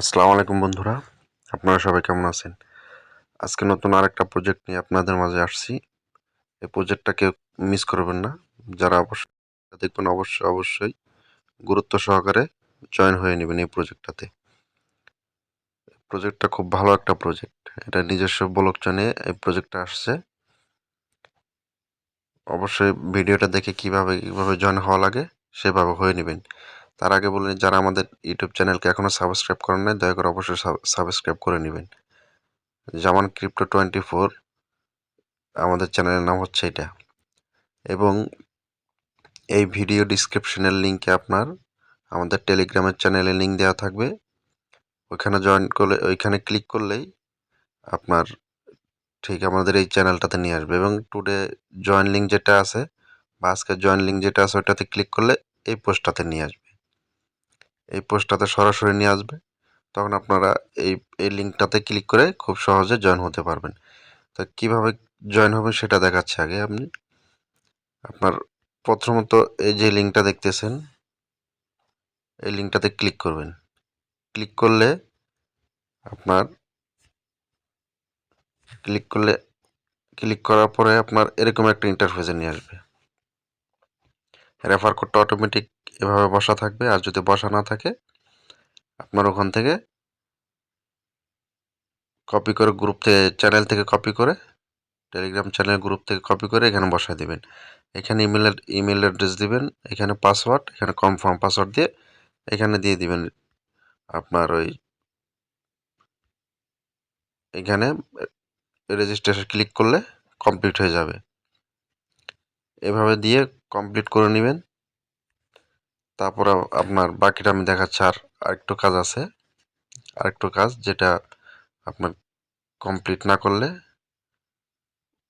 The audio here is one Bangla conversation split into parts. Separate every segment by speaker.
Speaker 1: আসসালামু আলাইকুম বন্ধুরা, আপনারা সবাই কেমন আছেন? আজকে নতুন আরেকটা প্রজেক্ট নিয়ে আপনাদের মাঝে আসছি। এই প্রজেক্টটাকে মিস করবেন না। যারা অবশ্যই দেখবেন অবশ্যই অবশ্যই গুরুত্ব সহকারে জয়েন হয়ে নেবেন এই প্রজেক্টটাতে প্রজেক্টটা খুব ভালো একটা প্রজেক্ট এটা নিজস্ব ব্লক চেনে এই প্রজেক্টটা আসছে। অবশ্যই ভিডিওটা দেখে কীভাবে কীভাবে জয়েন হওয়া লাগে, সেভাবে হয়ে নেবেন। তার আগে বললেন যারা আমাদের ইউটিউব চ্যানেলকে এখনও সাবস্ক্রাইব করেন নাই, দয়া করে অবশ্যই সাবস্ক্রাইব করে নেবেন। জামান ক্রিপ্টো টোয়েন্টি ফোর, আমাদের চ্যানেলের নাম হচ্ছে এটা। এবং এই ভিডিও ডিসক্রিপশনের লিঙ্কে আপনার আমাদের টেলিগ্রামের চ্যানেলে লিঙ্ক দেওয়া থাকবে। ওইখানে জয়েন করলে, ওইখানে ক্লিক করলেই আপনার ঠিক আমাদের এই চ্যানেলটাতে নিয়ে আসবে। এবং টুডে জয়েন লিঙ্ক যেটা আছে, বা আজকের জয়েন লিঙ্ক যেটা আছে ওইটাতে ক্লিক করলে এই পোস্টটাতে নিয়ে আসবে। এই পোস্টটাতে সরাসরি নিয়ে আসবে। তখন আপনারা এই এই লিঙ্কটাতে ক্লিক করে খুব সহজে জয়েন হতে পারবেন। তো কীভাবে জয়েন হবেন সেটা দেখাচ্ছে আগে আপনি। আপনার প্রথমত এই যে লিঙ্কটা দেখতেছেন, এই লিঙ্কটাতে ক্লিক করবেন। ক্লিক করলে আপনার, ক্লিক করলে, ক্লিক করার পরে আপনার এরকম একটা ইন্টারফেসে নিয়ে আসবে। রেফার কোডটা অটোমেটিক এভাবে বসা থাকবে। আর যদি বসা না থাকে, আপনার ওখান থেকে কপি করে গ্রুপ থেকে চ্যানেল থেকে কপি করে টেলিগ্রাম চ্যানেল গ্রুপ থেকে কপি করে এখানে বসায় দেবেন। এখানে ইমেল ইমেল অ্যাড্রেস দিবেন, এখানে পাসওয়ার্ড এখানে কনফার্ম পাসওয়ার্ড দিয়ে এখানে দিয়ে দিবেন আপনার ওই এখানে রেজিস্ট্রেশন ক্লিক করলে কমপ্লিট হয়ে যাবে। এভাবে দিয়ে কমপ্লিট করে নেবেন। তারপর আপনার বাকিটা আমি দেখাচ্ছি আর আরেকটু কাজ আছে। আরেকটু কাজ যেটা আপনার কমপ্লিট না করলে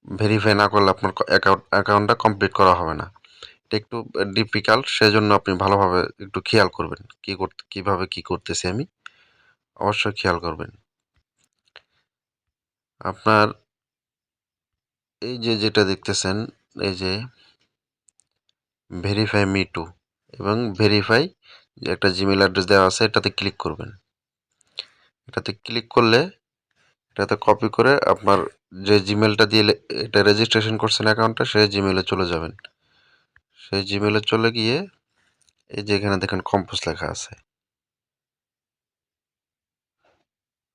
Speaker 1: ভেরিফাই না করলে আপনার অ্যাকাউন্ট অ্যাকাউন্টটা কমপ্লিট করা হবে না। এটা একটু ডিফিকাল্ট সেজন্য আপনি ভালোভাবে একটু খেয়াল করবেন কী করতে কীভাবে কী করতেছি আমি। অবশ্যই খেয়াল করবেন। আপনার এই যে যেটা দেখতেছেন, এই যে ভেরিফাই মি টু এবং ভেরিফাই যে একটা জিমেল অ্যাড্রেস দেওয়া আছে, এটাতে ক্লিক করবেন। এটাতে ক্লিক করলে এটাতে কপি করে আপনার যে জিমেলটা দিয়ে এটা রেজিস্ট্রেশন করছেন অ্যাকাউন্টটা সেই জিমেলে চলে যাবেন। সেই জিমেলে চলে গিয়ে এই যে এখানে দেখেন কম্পোজ লেখা আছে।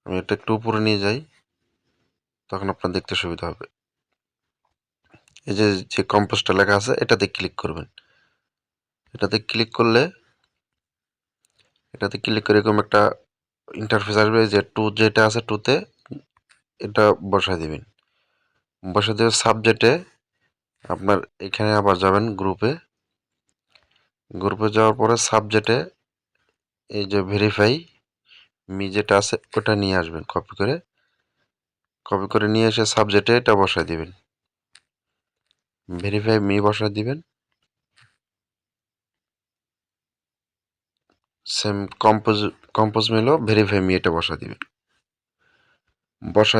Speaker 1: আমি এটা একটু উপরে নিয়ে যাই, তখন আপনার দেখতে সুবিধা হবে। এই যে যে কম্পোজটা লেখা আছে, এটাতে ক্লিক করবেন। এটাতে ক্লিক করলে, এটাতে ক্লিক করে এরকম একটা ইন্টারফেস আসবে যে টু যেটা আছে টুতে এটা বসায় দিবেন। বসে দেবে সাবজেক্টে আপনার এখানে আবার যাবেন গ্রুপে গ্রুপে যাওয়ার পরে সাবজেক্টে এই যে ভেরিফাই মি যেটা আছে ওটা নিয়ে আসবেন কপি করে। কপি করে নিয়ে এসে সাবজেক্টে এটা বসায় দিবেন। ভেরিফাই মি বসায় দিবেন। সেম কম্পোজ কম্পোজ মেলও ভেরিফাই মি এটা বসা দিবেন বসা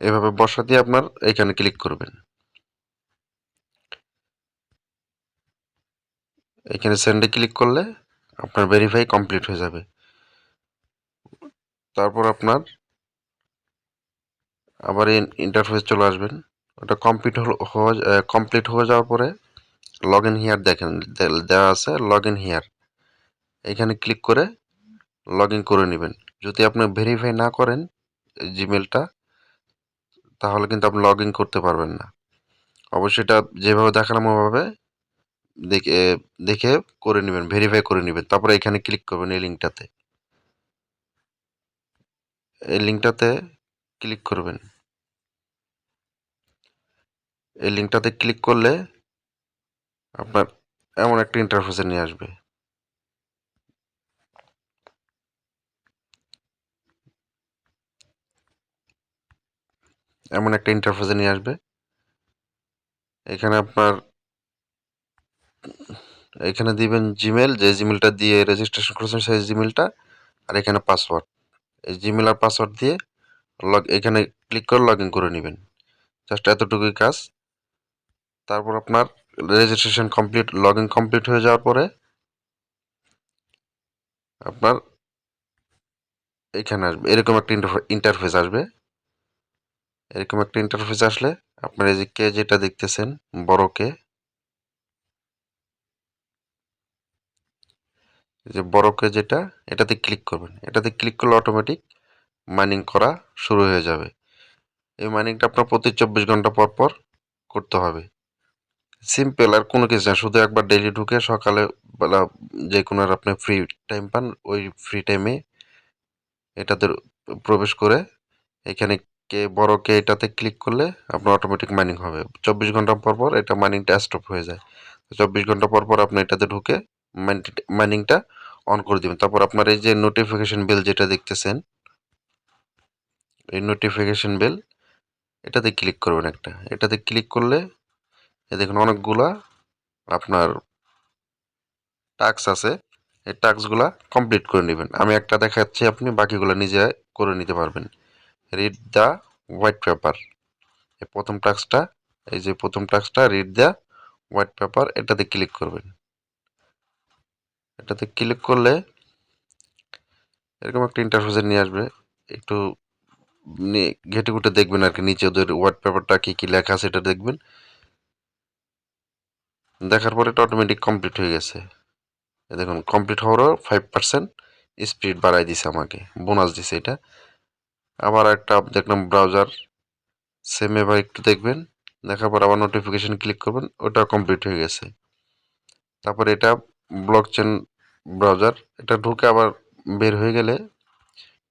Speaker 1: এভাবে বসা দিয়ে আপনার এখানে ক্লিক করবেন। এখানে সেন্ডে ক্লিক করলে আপনার ভেরিফাই কমপ্লিট হয়ে যাবে। তারপর আপনার আবার ইন্টারফেস চলে আসবেন। ওটা কমপ্লিট হওয়া কমপ্লিট হয়ে যাওয়ার পরে লগ ইন হিয়ার দেখেন দেওয়া আছে লগ ইন হিয়ার এখানে ক্লিক করে লগ করে নেবেন। যদি আপনি ভেরিফাই না করেন জিমেলটা তাহলে কিন্তু আপনি লগ করতে পারবেন না। অবশ্যই এটা যেভাবে দেখালাম ওভাবে দেখে দেখে করে নেবেন ভেরিফাই করে নেবেন। তারপরে এখানে ক্লিক করবেন এই লিঙ্কটাতে এই লিঙ্কটাতে ক্লিক করবেন। এই লিঙ্কটাতে ক্লিক করলে আপনার এমন একটা ইন্টারফেসে নিয়ে আসবে। এমন একটা ইন্টারফেসে নিয়ে আসবে। এখানে আপনার এখানে দিবেন জিমেল যে জিমেলটা দিয়ে রেজিস্ট্রেশন করেছেন সেই জিমেলটা আর এখানে পাসওয়ার্ড এই জিমেল আর পাসওয়ার্ড দিয়ে লগ এখানে ক্লিক করে লগ ইন করে নেবেন। জাস্ট এতটুকুই কাজ। তারপর আপনার registration complete log in complete হয়ে যাওয়ার পরে আপনার এখানে আসবে, এরকম একটা ইন্টারফেস আসবে। এরকম একটা ইন্টারফেস আসলে আপনার এই যে কে যেটা দেখতেছেন, বড় কে। যে বড় কে যেটা, এটাতে ক্লিক করবেন। এটাতে ক্লিক করলে অটোমেটিক মাইনিং করা শুরু হয়ে যাবে। এই মাইনিংটা আপনার প্রতি চব্বিশ ঘণ্টা পর পর করতে হবে। সিম্পল আর কোনো কিছু না, শুধু একবার ডেইলি ঢুকে সকালে বেলা যে কোনো আর আপনি ফ্রি টাইম পান, ওই ফ্রি টাইমে এটাতে প্রবেশ করে এখানে কে বড় কে এটাতে ক্লিক করলে আপনার অটোমেটিক মাইনিং হবে। চব্বিশ ঘণ্টা পর পর এটা মাইনিংটা স্টপ হয়ে যায়। চব্বিশ ঘণ্টা পর পর আপনি এটাতে ঢুকে মাইনিংটা অন করে দিবেন। তারপর আপনার এই যে নোটিফিকেশন বেল যেটা দেখতেছেন, এই নোটিফিকেশন বেল এটাতে ক্লিক করবেন একটা। এটাতে ক্লিক করলে দেখুন অনেকগুলা আপনার টাস্ক আছে। এই টাস্কগুলা কমপ্লিট করে নেবেন। আমি একটা দেখাচ্ছি আপনি, বাকিগুলো নিজে করে নিতে পারবেন। রিড দ্য হোয়াইট পেপার এই প্রথম টাস্কটা এই যে প্রথম টাস্কটা রিড দ্য হোয়াইট পেপার এটাতে ক্লিক করবেন। এটাতে ক্লিক করলে এরকম একটা ইন্টারফেসে নিয়ে আসবে। একটু ঘেটে ঘুটে দেখবেন আর কি, নিচে ওদের হোয়াইট পেপারটা কী কী লেখা আছে এটা দেখবেন। দেখার পরে এটা অটোমেটিক কমপ্লিট হয়ে গেছে। দেখুন কমপ্লিট হওয়ারও ফাইভ পার্সেন্ট স্পিড বাড়াই দিছে আমাকে বোনাস দিছে এটা। আবার একটা দেখলাম ব্রাউজার সেম এবার একটু দেখবেন, দেখার পর আবার নোটিফিকেশান ক্লিক করবেন ওটা কমপ্লিট হয়ে গেছে। তারপর এটা ব্লক চেন ব্রাউজার এটা ঢুকে আবার বের হয়ে গেলে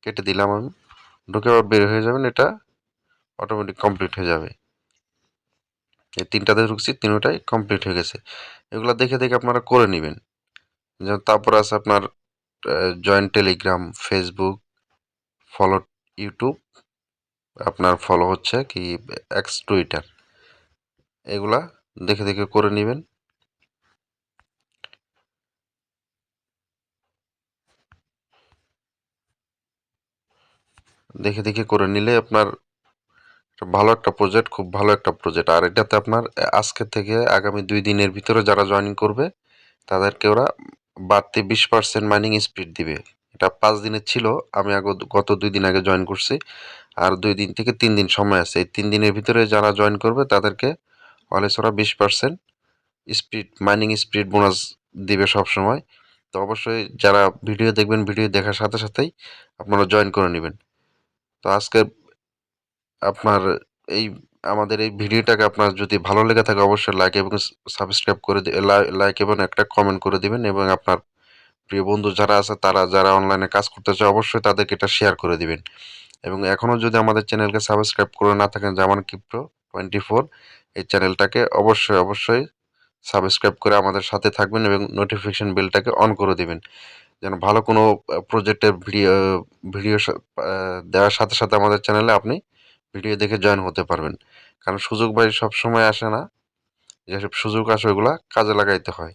Speaker 1: কেটে দিলাম আমি, ঢুকে আবার বের হয়ে যাবেন, এটা অটোমেটিক কমপ্লিট হয়ে যাবে। এই তিনটাতে ঢুকছি, তিনটাই কমপ্লিট হয়ে গেছে। এগুলো দেখে দেখে আপনারা করে নেবেন। যেমন তারপর আছে আপনার join Telegram Facebook follow YouTube আপনার ফলো হচ্ছে কি এক্স টুইটার এগুলা দেখে দেখে করে নেবেন। দেখে দেখে করে নিলে আপনার ভালো একটা প্রজেক্ট খুব ভালো একটা প্রজেক্ট আর এটাতে আপনার আজকে থেকে আগামী দুই দিনের ভিতরে যারা জয়েনিং করবে, তাদেরকে ওরা বাড়তি বিশ পার্সেন্ট মাইনিং স্পিড দিবে। এটা পাঁচ দিনের ছিল, আমি আগে গত দুই দিন আগে জয়েন করছি। আর দুই দিন থেকে তিন দিন সময় আছে। এই তিন দিনের ভিতরে যারা জয়েন করবে, তাদেরকে অলএস ওরা বিশ percent speed mining speed bonus দিবে সব সময় তো অবশ্যই যারা ভিডিও দেখবেন, ভিডিও দেখার সাথে সাথেই আপনারা জয়েন করে নেবেন। তো আজকে আপনার এই, আমাদের এই ভিডিওটাকে আপনার যদি ভালো লেগে থাকে, অবশ্যই লাইক এবং সাবস্ক্রাইব করে লাইক এবং একটা কমেন্ট করে দিবেন এবং আপনার প্রিয় বন্ধু যারা আছে, তারা যারা অনলাইনে কাজ করতে চায় অবশ্যই তাদেরকে এটা শেয়ার করে দিবেন। এবং এখনও যদি আমাদের চ্যানেলকে সাবস্ক্রাইব করে না থাকেন, জামান কিপ্রো টোয়েন্টি ফোর এই চ্যানেলটাকে অবশ্যই অবশ্যই সাবস্ক্রাইব করে আমাদের সাথে থাকবেন এবং নোটিফিকেশন বেলটাকে অন করে দিবেন। যেন ভালো কোনো প্রজেক্টের ভিডিও ভিডিও দেওয়ার সাথে সাথে আমাদের চ্যানেলে আপনি ভিডিও দেখে জয়েন হতে পারবেন। কারণ সুযোগ বাড়ি সব সময় আসে না যেসব সুযোগ আসে ওইগুলা কাজে লাগাইতে হয়।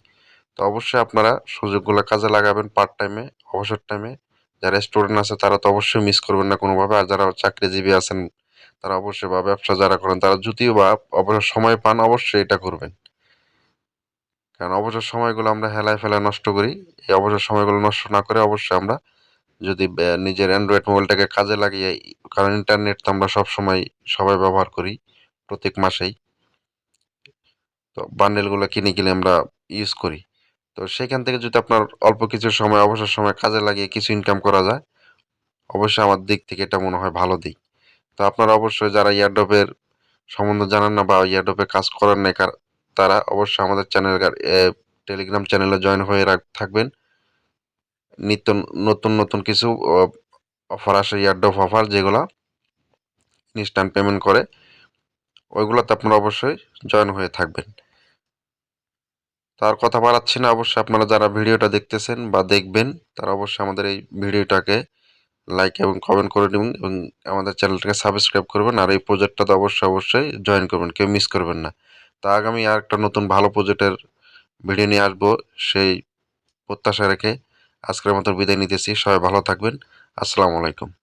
Speaker 1: তো অবশ্যই আপনারা সুযোগগুলো কাজে লাগাবেন পার্ট টাইমে অবসর টাইমে যারা স্টুডেন্ট আছে, তারা তো অবশ্যই মিস করবেন না কোনোভাবে। আর যারা চাকরিজীবী আছেন, তারা অবশ্যই বা ব্যবসা যারা করেন, তারা যদিও বা অবসর সময় পান, অবশ্যই এটা করবেন। কারণ অবসর সময়গুলো আমরা হেলায় ফেলায় নষ্ট করি। এই অবসর সময়গুলো নষ্ট না করে অবশ্যই আমরা যদি নিজের অ্যান্ড্রয়েড মোবাইলটাকে কাজে লাগিয়ে, কারণ ইন্টারনেট তো আমরা সব সময় সবাই ব্যবহার করি, প্রত্যেক মাসেই। তো বান্ডেলগুলো কিনে কিনে আমরা ইউজ করি। তো সেখান থেকে যদি আপনার অল্প কিছু সময়, অবসর সময় কাজে লাগিয়ে কিছু ইনকাম করা যায়, অবশ্যই আমার দিক থেকে এটা মনে হয় ভালো দিক। তো আপনারা অবশ্যই যারা ইয়ারডপের সম্বন্ধে জানেন না বা ইয়ারডপে কাজ করেন না তারা অবশ্যই আমাদের চ্যানেল টেলিগ্রাম চ্যানেলে জয়েন হয়ে থাকবেন। নিত্য নতুন নতুন কিছু অফার আসে, ইয়ারডপ অফার যেগুলো ইনস্ট্যান্ট পেমেন্ট করে, ওইগুলোতে আপনারা অবশ্যই জয়েন হয়ে থাকবেন। তার কথা বাড়াচ্ছি না। অবশ্যই আপনারা যারা ভিডিওটা দেখতেছেন বা দেখবেন, তারা অবশ্যই আমাদের এই ভিডিওটাকে লাইক এবং কমেন্ট করে নেবেন এবং আমাদের চ্যানেলটাকে সাবস্ক্রাইব করবেন। আর এই প্রজেক্টটা তো অবশ্যই অবশ্যই জয়েন করবেন, কেউ মিস করবেন না। তা আগামী আর একটা নতুন ভালো প্রজেক্টের ভিডিও নিয়ে আসব, সেই প্রত্যাশা রেখে আজকের মতো বিদায় নিতেছি। সবাই ভালো থাকবেন। আসসালামু আলাইকুম।